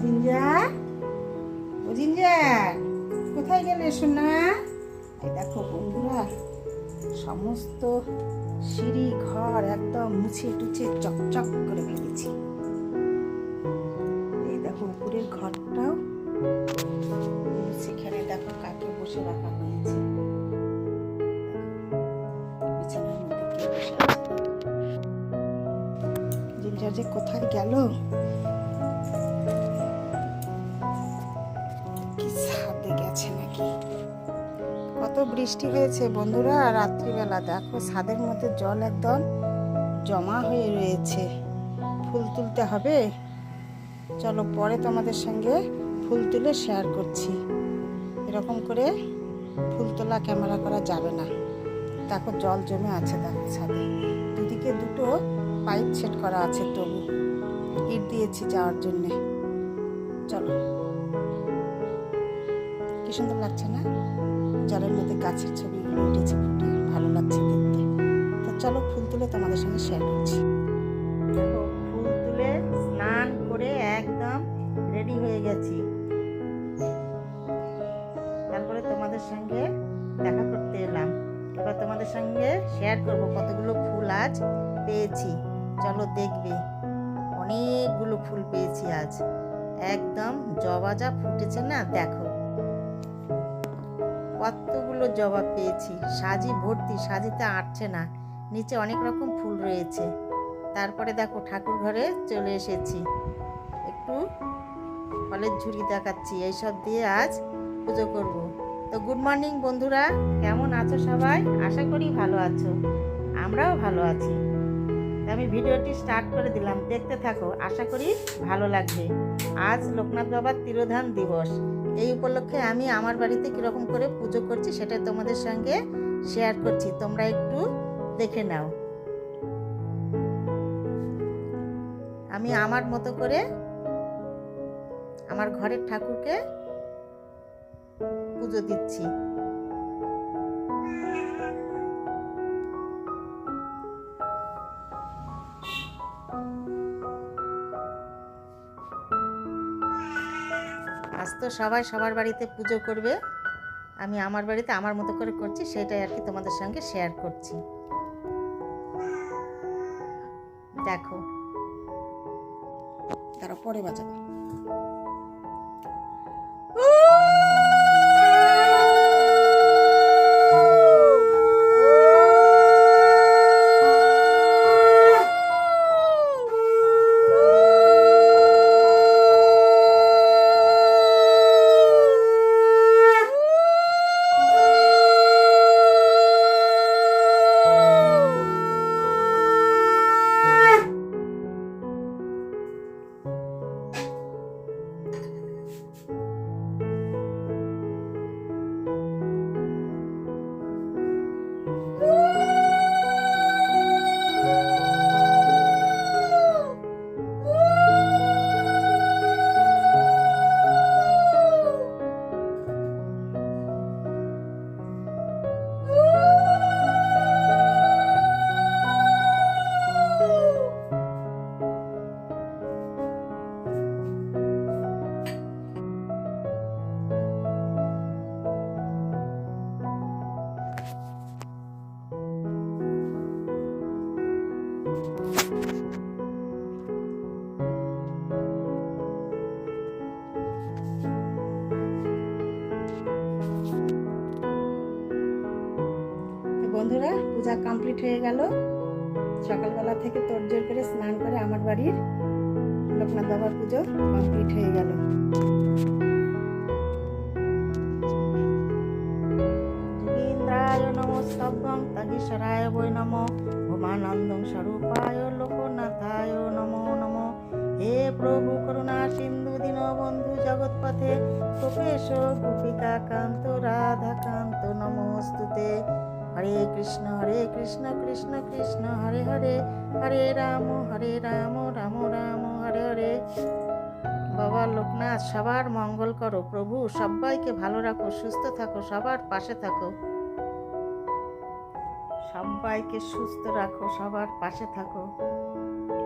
Ginger ও ginger কোথায় গেলে সোনা? এই দেখো বন্ধুরা, সমস্ত সিঁড়ি, ঘর একদম মুছে টুছে চকচক করে ফেলেছি এই দেখো উপরের ঘরটাও সেখানে দেখো কাকে বসে রাখা হয়েছে। যে কোথায় গেল? কত বৃষ্টি হয়েছে বন্ধুরা রাত্রিবেলা দেখো ছাদের মধ্যে জল একদম জমা হয়ে রয়েছে। ফুল তুলতে হবে। চলো পরে তোমাদের সঙ্গে ফুল তুলে শেয়ার করছি। এরকম করে ফুল তোলা ক্যামেরা করা যাবে না। দেখো জল জমে আছে দেখো ছাদে। দুদিকে দুটো পাইপ সেট করা আছে তবু। ইট দিয়েছি যাওয়ার জন্যে। চলো। সুন্দর লাগছে না? জলের মধ্যে গাছের ছবিগুলো উঠেছে ফুটে ভালো লাগছে দেখতে। তো চলো ফুল তুলে তোমাদের সঙ্গে শেয়ার করছি। ফুল তুলে স্নান করে একদম রেডি হয়ে গেছি। তারপরে তোমাদের সঙ্গে দেখা করতে এলাম। এবার তোমাদের সঙ্গে শেয়ার করব কতগুলো ফুল আজ পেয়েছি। চলো দেখবে, অনেকগুলো ফুল পেয়েছি আজ। একদম জবা যা ফুটেছে না, দেখো। কতগুলো জবা পেয়েছি। সাজি ভর্তি, সাজিতে আটছে না। নিচে অনেক রকম ফুল রয়েছে। তারপরে দেখো ঠাকুর ঘরে চলে এসেছি। একটু ফলের ঝুড়ি দেখাচ্ছি। এইসব দিয়ে আজ পুজো করব। তো গুড মর্নিং বন্ধুরা, কেমন আছো সবাই? আশা করি ভালো আছো। আমরাও ভালো আছি। আমি ভিডিওটি স্টার্ট করে দিলাম। দেখতে থাকো। আশা করি ভালো লাগবে। আজ লোকনাথ বাবার তিরোধান দিবস। এই উপলক্ষে আমি আমার বাড়িতে কীরকম করে পুজো করছি সেটা তোমাদের সঙ্গে শেয়ার করছি। তোমরা একটু দেখে নাও। আমি আমার মতো করে আমার ঘরের ঠাকুরকে পুজো দিচ্ছি। আজ তো সবাই সবার বাড়িতে পুজো করবে। আমি আমার বাড়িতে আমার মতো করে করছি, সেটাই আর কি তোমাদের সঙ্গে শেয়ার করছি। দেখো। তারা পরে বাজাবে। বন্ধুরা, পূজা কমপ্লিট হয়ে গেল। সকালবেলা থেকে তোড়জোড় করে স্নান করে আমার বাড়ির লোকনাথ বাবার পুজো কমপ্লিট হয়ে গেল। তগীশ্বরায় বৈ নম। প্রভু সিন্ধু দীনবন্ধু জগৎপথে। নমস্তুতে। হরে কৃষ্ণ হরে কৃষ্ণ কৃষ্ণ কৃষ্ণ, হরে হরে হরে রাম হরে রাম রাম রাম, হরে হরে। বাবা লোকনাথ, সবার মঙ্গল করো প্রভু, সবাইকে ভালো রাখো, সুস্থ থাকো, সবার পাশে থাকো। সবাইকে সুস্থ রাখো, সবার পাশে থাকো।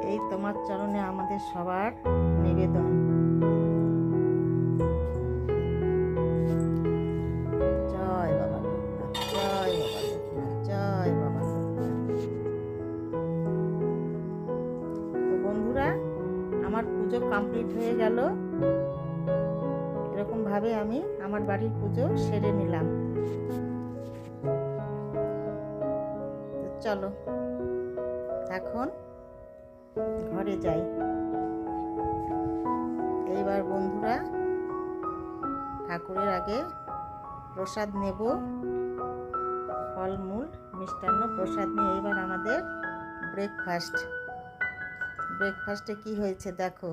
এই তোমার চরণে আমাদের সবার নিবেদন। হয়ে গেল। এরকমভাবে আমি আমার বাড়ির পুজো সেরে নিলাম। চলো, এখন ঘরে যাই। এইবার বন্ধুরা, ঠাকুরের আগে প্রসাদ নেব। ফলমূল, মিষ্টান্ন প্রসাদ নিয়ে এবার আমাদের ব্রেকফাস্ট ব্রেকফাস্টে কি হয়েছে দেখো।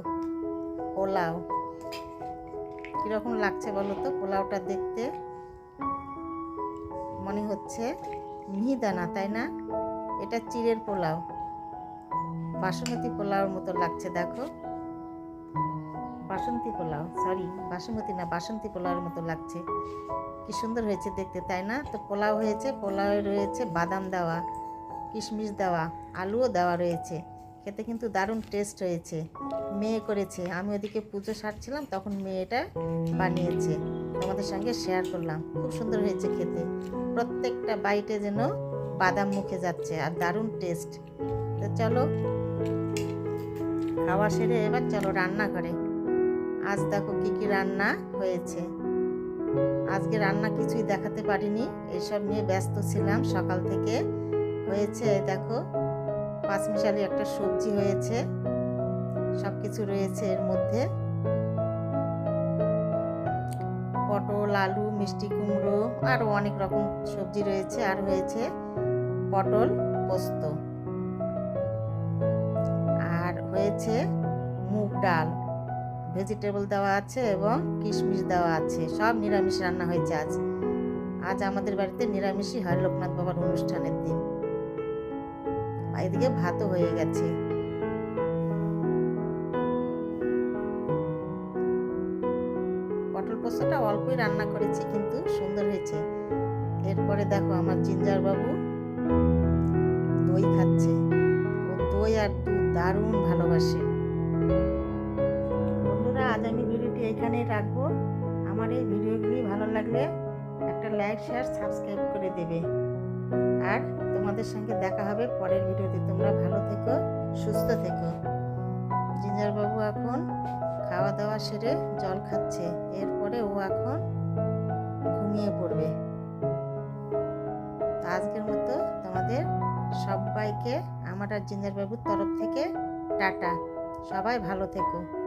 পোলাও। কীরকম লাগছে বলো তো পোলাওটা দেখতে? মনে হচ্ছে মিহিদানা, তাই না? এটা চিড়ের পোলাও। বাসমতি পোলাওর মতো লাগছে, দেখো। বাসন্তী পোলাও সরি বাসমতি না বাসন্তী পোলাওর মতো লাগছে। কি সুন্দর হয়েছে দেখতে, তাই না? তো পোলাও হয়েছে, পোলাওয়ে রয়েছে বাদাম দেওয়া, কিশমিশ দেওয়া, আলুও দেওয়া রয়েছে। খেতে কিন্তু দারুণ টেস্ট হয়েছে। মেয়ে করেছে। আমি ওদিকে পুজো সারছিলাম, তখন মেয়েটা বানিয়েছে। তোমাদের সঙ্গে শেয়ার করলাম। খুব সুন্দর হয়েছে খেতে। প্রত্যেকটা বাইটে যেন বাদাম মুখে যাচ্ছে আর দারুণ টেস্ট তো চলো, খাওয়া সেরে এবার চলো রান্না করে আজ দেখো কি কি রান্না হয়েছে। আজকে রান্না কিছুই দেখাতে পারিনি। এইসব নিয়ে ব্যস্ত ছিলাম। সকাল থেকে হয়েছে, দেখো, পাঁচমিশালি একটা সবজি হয়েছে। সব কিছু রয়েছে এর মধ্যে। পটল, আলু, মিষ্টি কুমড়ো আরও অনেক রকম সবজি রয়েছে আর হয়েছে পটল পোস্ত। আর হয়েছে মুগ ডাল। ভেজিটেবল দেওয়া আছে এবং কিশমিশ দেওয়া আছে। সব নিরামিষ রান্না হয়েছে আজ। আজ আমাদের বাড়িতে নিরামিষই হয়। লোকনাথ বাবার অনুষ্ঠানের দিন। এদিকে ভাতও হয়ে গেছে। পটল পোস্তটা অল্পই রান্না করেছি, কিন্তু সুন্দর হয়েছে। এরপরে দেখো আমার জিঞ্জার বাবু দই খাচ্ছে। ও দই আর দুধ দারুণ ভালোবাসে। বন্ধুরা, আজ আমি ভিডিওটি এখানেই রাখব। আমার এই ভিডিওগুলি ভালো লাগলে একটা লাইক, শেয়ার, সাবস্ক্রাইব করে দেবে। আর তোমাদের সঙ্গে দেখা হবে পরের ভিডিওতে। তোমরা ভালো থেকো, সুস্থ থেকো। জিঞ্জার বাবু এখন খাওয়া দাওয়া সেরে জল খাচ্ছে। এরপরে ও এখন ঘুমিয়ে পড়বে। আজকের মতো তোমাদের সবাইকে, আমার আর জিন্দারবাবুর তরফ থেকে টাটা। সবাই ভালো থেকো।